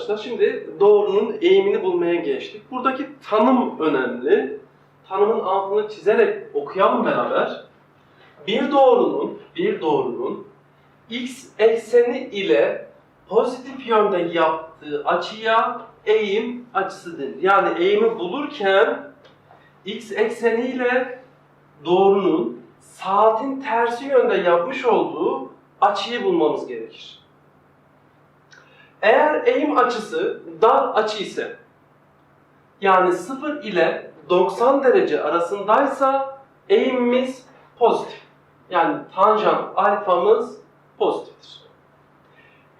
arkadaşlar. Şimdi doğrunun eğimini bulmaya geçtik. Buradaki tanım önemli. Tanımın altını çizerek okuyalım beraber. Bir doğrunun, bir doğrunun x ekseni ile pozitif yönde yaptığı açıya eğim açısıdır. Yani eğimi bulurken x ekseniyle doğrunun saatin tersi yönde yapmış olduğu açıyı bulmamız gerekir. Eğer eğim açısı dar açı ise yani 0 ile 90 derece arasındaysa eğimimiz pozitif. Yani tanjant alfamız pozitiftir.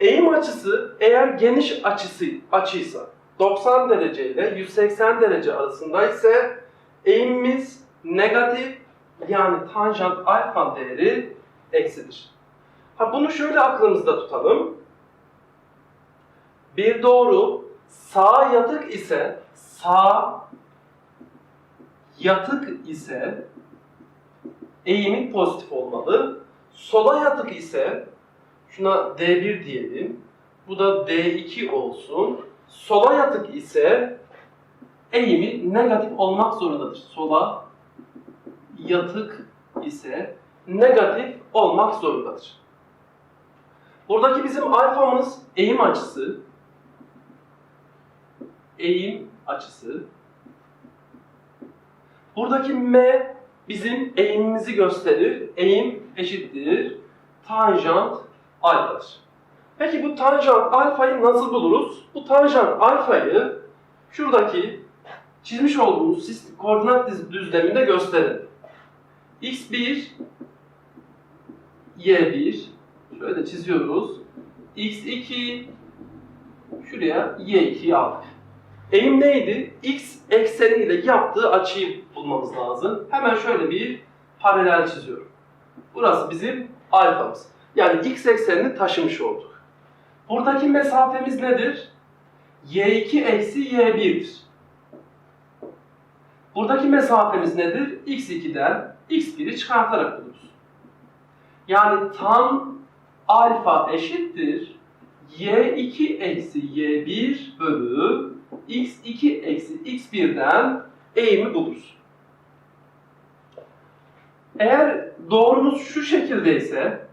Eğim açısı eğer geniş açısı açıysa 90 derece ile 180 derece arasında ise eğimimiz negatif yani tanjant alfa değeri eksidir. Ha bunu şöyle aklımızda tutalım. Bir doğru sağ yatık ise sağ yatık ise eğimi pozitif olmalı. Sola yatık ise şuna D1 diyelim. Bu da D2 olsun. Sola yatık ise eğimi negatif olmak zorundadır. Sola yatık ise negatif olmak zorundadır. Buradaki bizim alfamız eğim açısı. Eğim açısı. Buradaki M bizim eğimimizi gösterir. Eğim eşittir tanjant alfadır. Peki bu tanjant alfayı nasıl buluruz? Bu tanjant alfayı şuradaki çizmiş olduğumuz sistem, koordinat düzleminde gösterin. x1 y1 şöyle çiziyoruz. x2 şuraya y2'yi aldık. Eğim neydi? X ekseniyle yaptığı açıyı bulmamız lazım. Hemen şöyle bir paralel çiziyorum. Burası bizim alfamız. Yani x eksenini taşımış olduk. Buradaki mesafemiz nedir? y2 eksi y1'dir. Buradaki mesafemiz nedir? x2'den x1'i çıkartarak buluruz. Yani tan alfa eşittir y2 eksi y1 bölü x2 eksi x1'den eğimi buluruz. Eğer doğrumuz şu şekilde ise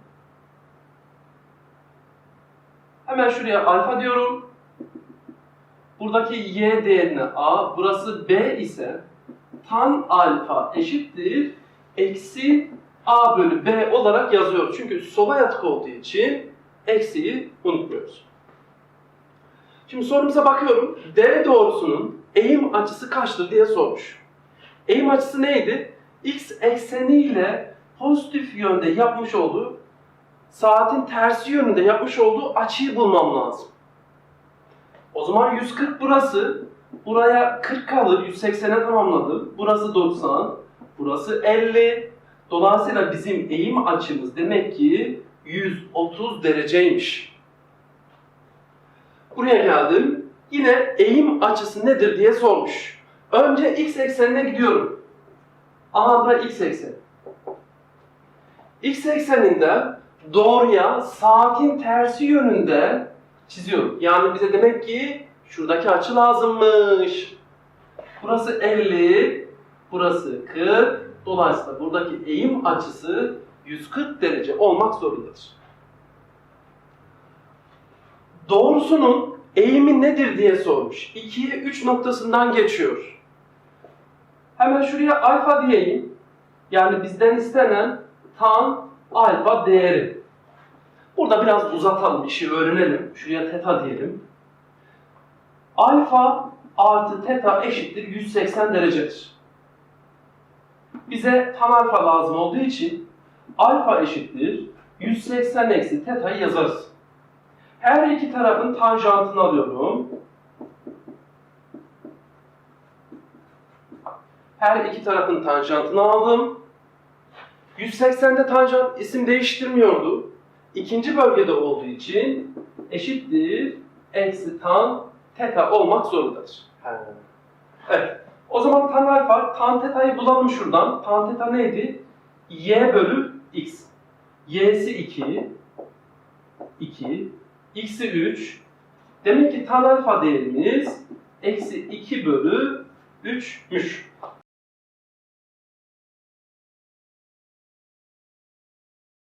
hemen şuraya alfa diyorum. Buradaki y değerine a, burası b ise tan alfa eşittir eksi a bölü b olarak yazıyoruz. Çünkü sola yatık olduğu için eksiyi unutmuyoruz. Şimdi sorumuza bakıyorum. D doğrusunun eğim açısı kaçtır diye sormuş. Eğim açısı neydi? X ekseniyle pozitif yönde yapmış olduğu, saatin tersi yönünde yapmış olduğu açıyı bulmam lazım. O zaman 140 burası, buraya 40 kalır, 180'e tamamladı. Burası 90, burası 50. Dolayısıyla bizim eğim açımız demek ki 130 dereceymiş. Buraya geldim. Yine eğim açısı nedir diye sormuş. Önce x eksenine gidiyorum. Aha da x ekseni. X ekseninde doğruya saatin tersi yönünde çiziyorum. Yani bize demek ki şuradaki açı lazımmış. Burası 50, burası 40. Dolayısıyla buradaki eğim açısı 140 derece olmak zorundadır. Doğrusunun eğimi nedir diye sormuş. 2'ye 3 noktasından geçiyor. Hemen şuraya alfa diyeyim. Yani bizden istenen tan alfa değeri. Burada biraz uzatalım, işi öğrenelim. Şuraya teta diyelim. Alfa artı teta eşittir 180 derecedir. Bize tan alfa lazım olduğu için alfa eşittir 180 eksi teta'yı yazarız. Her iki tarafın tanjantını alıyorum. Her iki tarafın tanjantını aldım. 180'de tanjant isim değiştirmiyordu. İkinci bölgede olduğu için eşittir eksi tan teta olmak zorundadır. Evet. O zaman tan alfa, tan teta'yı bulalım şuradan. Tan teta neydi? y bölü x. y'si 2, 2, x'i 3, Demek ki tan alfa değerimiz eksi 2 bölü 3'müş.